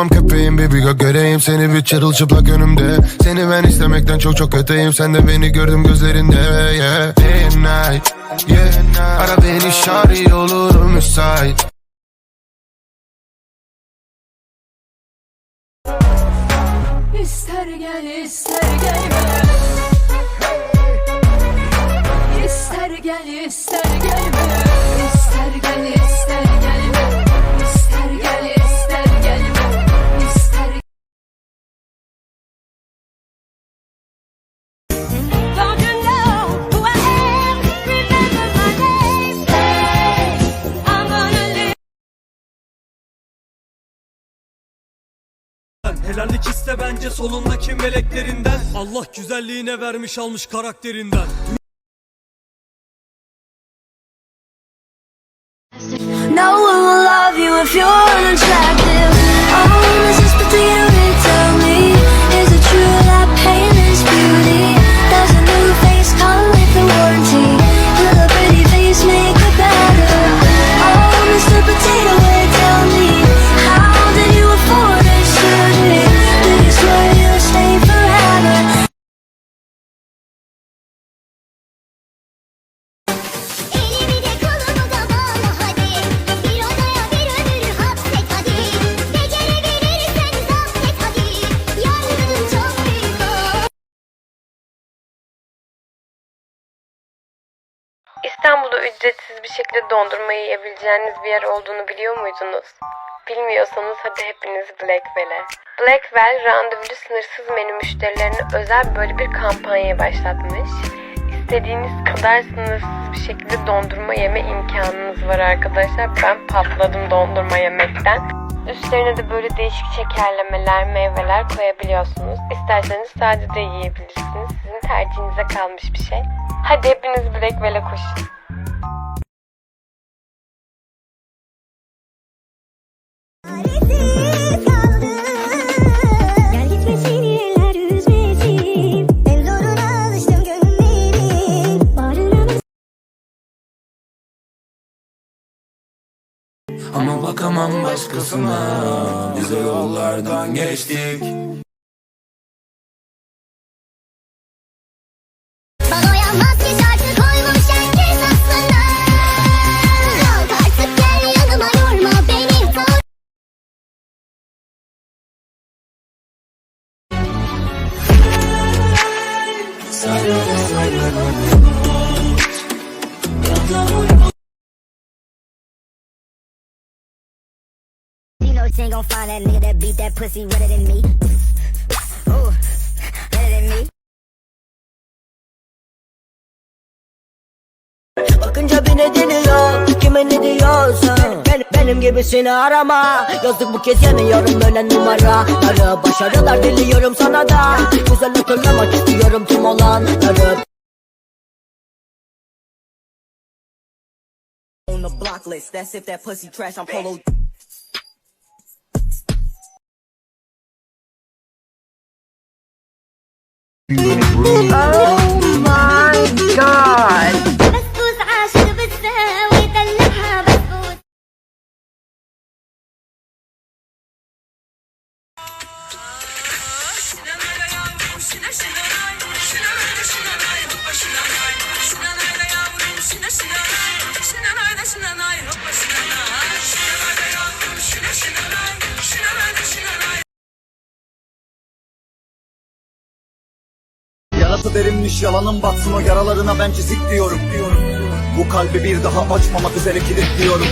tamam köpeğim baby girl göreyim seni. Bir çırılçıplak önümde. Seni ben istemekten çok çok öteyim. Sen de beni gördüm gözlerinde yeah. Day and night yeah. Ara beni şari olurum müsait? İster gel ister gelme İster gel ister Helallik iste bence solundaki meleklerinden Allah güzelliğine vermiş almış karakterinden İstanbul'da ücretsiz bir şekilde dondurma yiyebileceğiniz bir yer olduğunu biliyor muydunuz? Bilmiyorsanız hadi hepiniz Blackwell'e. Blackwell randevulu sınırsız menü müşterilerine özel böyle bir kampanya başlatmış. İstediğiniz kadar sınırsız bir şekilde dondurma yeme imkanınız var arkadaşlar. Ben patladım dondurma yemekten. Üstlerine de böyle değişik şekerlemeler, meyveler koyabiliyorsunuz. İsterseniz sadece de yiyebilirsiniz. Sizin tercihinize kalmış bir şey. Hadi hepiniz Blackwell'e koşun. Başkasına Bize yollardan geçtik Bana uyanmaz ki şarkı she ain't gon' find that nigga that beat that pussy redder than me. Ooh, better than me. Bakınca bir nedeni yok Kime ne diyorsun benim, benim gibisini arama Yazdık bu kez yemiyorum böyle numaraları Başarılar diliyorum sana da Güzel hatırlamak istiyorum tüm olanları On the block list, that's if that pussy trash, I'm polo room. Yarası derinmiş yalanın batsın o yaralarına ben çizik diyorum diyorum. Bu kalbi bir daha açmamak üzere kilitliyorum.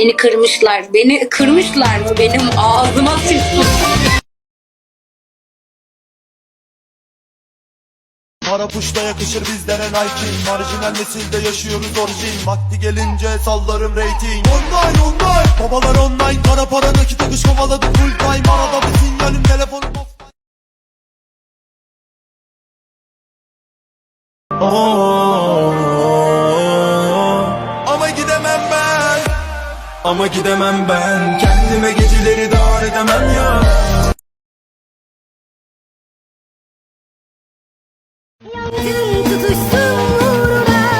Seni kırmışlar. Beni kırmışlar mı? Benim ağzıma sıçtı. Para puşta yakışır bizlere Nike. Marjinal nesilde yaşıyoruz orijin. Vakti gelince sallarım rating. Online online. Babalar online. Kara para nakit akış kovaladı. Full time. Arada bir sinyalim telefonum Ama gidemem ben. Kendime geceleri dar edemem ya. Yangın tutuşsun uğruna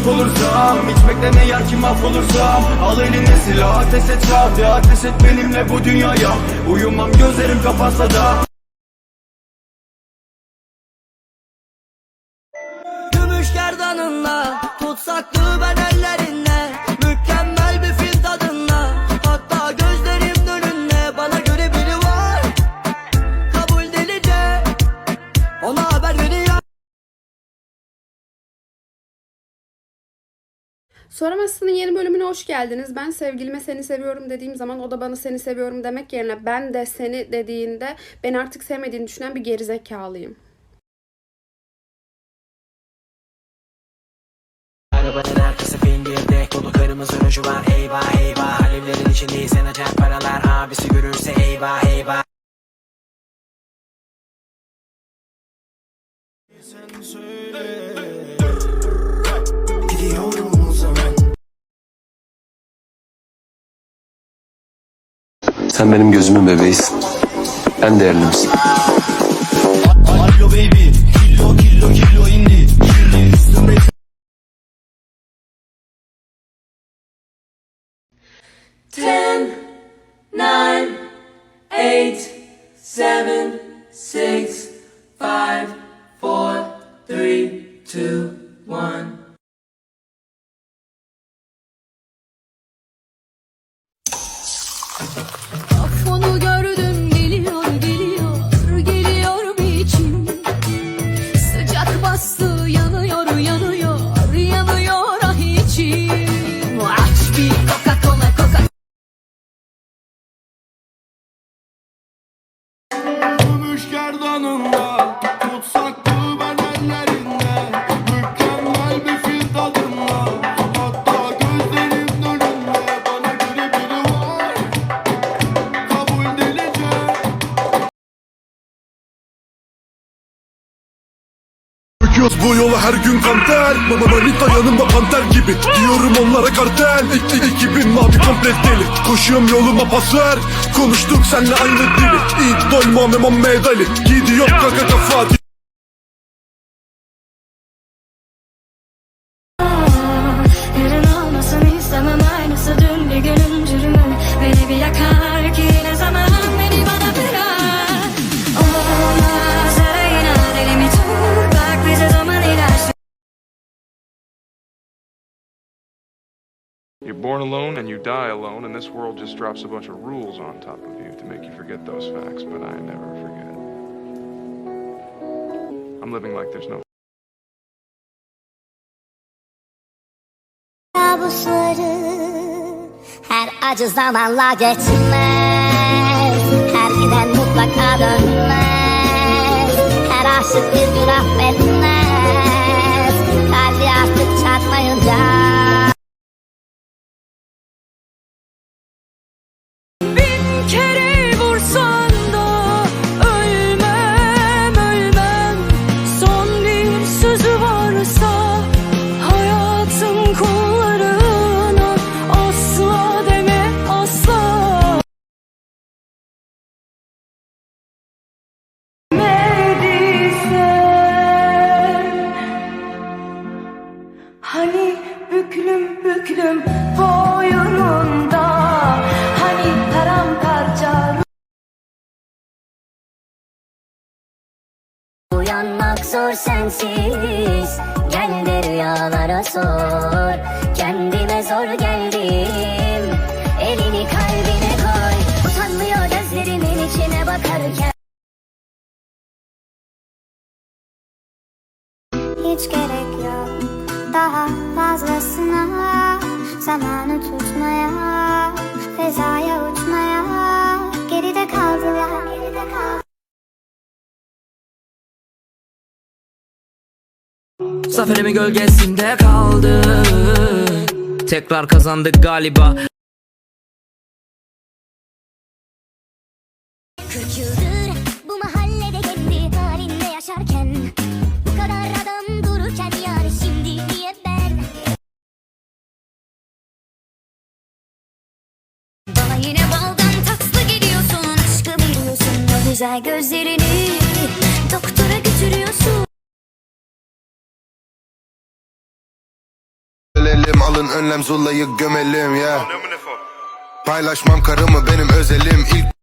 yok olursam İçmekte ne yer ki mahvolursam. Al eline silah ateş et şahı Ateş et benimle bu dünyaya. Uyumam gözlerim kapatsa da Soramazsın'ın yeni bölümüne hoş geldiniz. Ben sevgilime seni seviyorum dediğim zaman o da bana seni seviyorum demek yerine ben de seni dediğinde beni artık sevmediğini düşünen bir gerizekalıyım. Arabanın arkası fingirdek dolu kırmızı var eyvah eyvah Alevlerin içindeyiz yanacak paralar abisi görürse Sen benim gözümün bebeğisin. En değerlimsin. Alo baby Onu gördüm her gün kanter. Baba manita yanımda panter gibi. Diyorum onlara kartel. Ek, ek- ekibin mavi komplet deli. Koşuyorum yoluma pas ver Konuştuk senle aynı dili. İlk doymam emam medali. Gidiyor kaka kafa born alone and you die alone, and this world just drops a bunch of rules on top of you to make you forget those facts, but I never forget. I'm living like there's no. I was wondering, had I just found my locket tonight? Had. Hani büklüm büklüm boyununda Hani paramparça Uyanmak zor sensiz. Gel de rüyalara sor. Kendime zor geldim. Elini kalbine koy. Utanmıyor gözlerimin içine bakarken. Hiç gerek daha fazlasına Zamanı tutmaya Fezaya uçmaya Geride kaldılar. Geride kaldılar. Zaferimi gölgesinde kaldı. Tekrar kazandık galiba. 40 yıldır bu mahallede kendi halinde yaşarken Bu kadar adam güzel gözlerini Doktora götürüyorsun. Ölelim alın önlem Zula'yı gömelim ya Paylaşmam karımı benim özelim. İlk